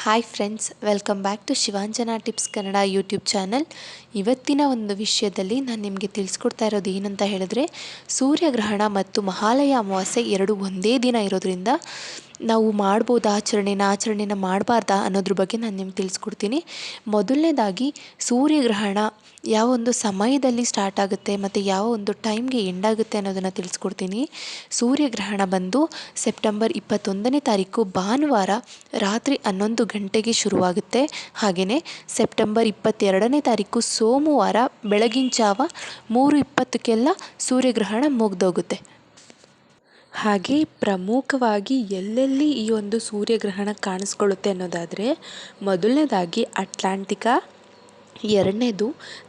Hi friends welcome back to Shivanjana tips Kannada YouTube channel ಇವತ್ತಿನ ಒಂದು ವಿಷಯದಲ್ಲಿ ನಾನು ನಿಮಗೆ ತಿಳಿಸ್ಕೊಡ್ತಾ ಇರೋದು ಏನಂತ ಹೇಳಿದ್ರೆ ಸೂರ್ಯಗ್ರಹಣ ಮತ್ತು ಮಹಾಲಯ ಅಮಾವಾಸ್ಯೆ ಎರಡು ಒಂದೇ ದಿನ ಇರೋದ್ರಿಂದ ನಾವು ಮಾಡ್ಬೋದು ಆಚರಣೆನ ಆಚರಣೆನ ಮಾಡಬಾರ್ದಾ ಅನ್ನೋದ್ರ ಬಗ್ಗೆ ನಾನು ನಿಮ್ಗೆ ತಿಳಿಸ್ಕೊಡ್ತೀನಿ. ಮೊದಲನೇದಾಗಿ ಸೂರ್ಯಗ್ರಹಣ ಯಾವ ಒಂದು ಸಮಯದಲ್ಲಿ ಸ್ಟಾರ್ಟ್ ಆಗುತ್ತೆ ಮತ್ತು ಯಾವ ಒಂದು ಟೈಮ್ಗೆ ಎಂಡ್ ಆಗುತ್ತೆ ಅನ್ನೋದನ್ನು ತಿಳಿಸ್ಕೊಡ್ತೀನಿ. ಸೂರ್ಯಗ್ರಹಣ ಬಂದು ಸೆಪ್ಟೆಂಬರ್ ಇಪ್ಪತ್ತೊಂದನೇ ತಾರೀಕು ಭಾನುವಾರ ರಾತ್ರಿ ಹನ್ನೊಂದು ಗಂಟೆಗೆ ಶುರುವಾಗುತ್ತೆ. ಹಾಗೆಯೇ ಸೆಪ್ಟೆಂಬರ್ ಇಪ್ಪತ್ತೆರಡನೇ ತಾರೀಕು ಸೋಮವಾರ ಬೆಳಗಿನ ಜಾವ ಮೂರು ಇಪ್ಪತ್ತಕ್ಕೆಲ್ಲ ಸೂರ್ಯಗ್ರಹಣ ಮುಗಿದೋಗುತ್ತೆ. ಹಾಗೆ ಪ್ರಮುಖವಾಗಿ ಎಲ್ಲೆಲ್ಲಿ ಈ ಒಂದು ಸೂರ್ಯಗ್ರಹಣ ಕಾಣಿಸ್ಕೊಳ್ಳುತ್ತೆ ಅನ್ನೋದಾದರೆ, ಮೊದಲನೇದಾಗಿ ಅಟ್ಲಾಂಟಿಕಾ, ಎರಡನೇದು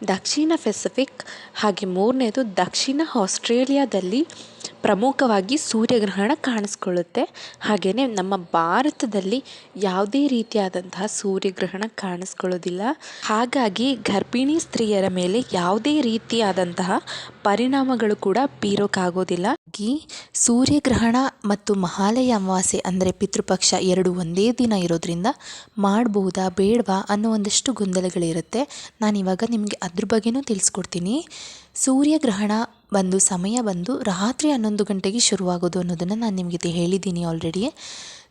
ದಕ್ಷಿಣ ಫೆಸಿಫಿಕ್ ಹಾಗೆ ಮೂರನೇದು ದಕ್ಷಿಣ ಆಸ್ಟ್ರೇಲಿಯಾದಲ್ಲಿ ಪ್ರಮುಖವಾಗಿ ಸೂರ್ಯಗ್ರಹಣ ಕಾಣಿಸ್ಕೊಳ್ಳುತ್ತೆ. ಹಾಗೆಯೇ ನಮ್ಮ ಭಾರತದಲ್ಲಿ ಯಾವುದೇ ರೀತಿಯಾದಂತಹ ಸೂರ್ಯಗ್ರಹಣ ಕಾಣಿಸ್ಕೊಳ್ಳೋದಿಲ್ಲ. ಹಾಗಾಗಿ ಗರ್ಭಿಣಿ ಸ್ತ್ರೀಯರ ಮೇಲೆ ಯಾವುದೇ ರೀತಿಯಾದಂತಹ ಪರಿಣಾಮಗಳು ಕೂಡ ಬೀರೋಕ್ಕಾಗೋದಿಲ್ಲ ಈ ಸೂರ್ಯಗ್ರಹಣ ಮತ್ತು ಮಹಾಲಯ ಅಮಾವಾಸ್ಯೆ ಅಂದರೆ ಪಿತೃಪಕ್ಷ ಎರಡು ಒಂದೇ ದಿನ ಇರೋದ್ರಿಂದ ಮಾಡ್ಬೋದಾ ಬೇಡವಾ ಅನ್ನೋ ಒಂದಷ್ಟು ಗೊಂದಲಗಳಿರುತ್ತೆ. ನಾನು ಇವಾಗ ನಿಮಗೆ ಅದ್ರ ಬಗ್ಗೆನೂ ತಿಳಿಸ್ಕೊಡ್ತೀನಿ. ಸೂರ್ಯಗ್ರಹಣ ಬಂದು ಸಮಯ ಬಂದು ರಾತ್ರಿ ಹನ್ನೊಂದು ಗಂಟೆಗೆ ಶುರುವಾಗೋದು ಅನ್ನೋದನ್ನು ನಾನು ನಿಮಗೆ ಹೇಳಿದ್ದೀನಿ ಆಲ್ರೆಡಿ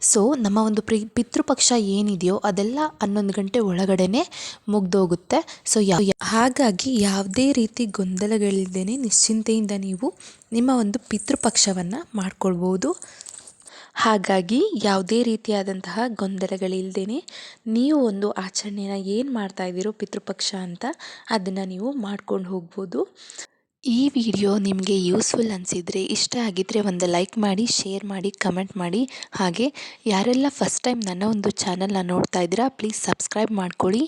ಸೊ ನಮ್ಮ ಒಂದು ಪ್ರಿ, ಪಿತೃಪಕ್ಷ ಏನಿದೆಯೋ ಅದೆಲ್ಲ ಹನ್ನೊಂದು ಗಂಟೆ ಒಳಗಡೆನೆ ಮುಗ್ದೋಗುತ್ತೆ. ಸೊ ಯಾವ ಹಾಗಾಗಿ ಯಾವುದೇ ರೀತಿ ಗೊಂದಲಗಳಿಲ್ಲದೇ ನಿಶ್ಚಿಂತೆಯಿಂದ ನೀವು ನಿಮ್ಮ ಒಂದು ಪಿತೃಪಕ್ಷವನ್ನು ಮಾಡ್ಕೊಳ್ಬೋದು. ಹಾಗಾಗಿ ಯಾವುದೇ ರೀತಿಯಾದಂತಹ ಗೊಂದಲಗಳಿಲ್ಲದೇ ನೀವು ಒಂದು ಆಚರಣೆನ ಏನು ಮಾಡ್ತಾಯಿದ್ದೀರೋ ಪಿತೃಪಕ್ಷ ಅಂತ ಅದನ್ನು ನೀವು ಮಾಡ್ಕೊಂಡು ಹೋಗ್ಬೋದು. ಈ ವಿಡಿಯೋ ನಿಮಗೆ ಯೂಸ್ಫುಲ್ ಅನಿಸಿದರೆ ಇಷ್ಟ ಆಗಿದ್ದರೆ ಒಂದು ಲೈಕ್ ಮಾಡಿ, ಶೇರ್ ಮಾಡಿ, ಕಮೆಂಟ್ ಮಾಡಿ. ಹಾಗೆ ಯಾರೆಲ್ಲ ಫಸ್ಟ್ ಟೈಮ್ ನನ್ನ ಒಂದು ಚಾನಲ್ನ ನೋಡ್ತಾ ಇದ್ದೀರಾ, ಪ್ಲೀಸ್ ಸಬ್ಸ್ಕ್ರೈಬ್ ಮಾಡ್ಕೊಳ್ಳಿ.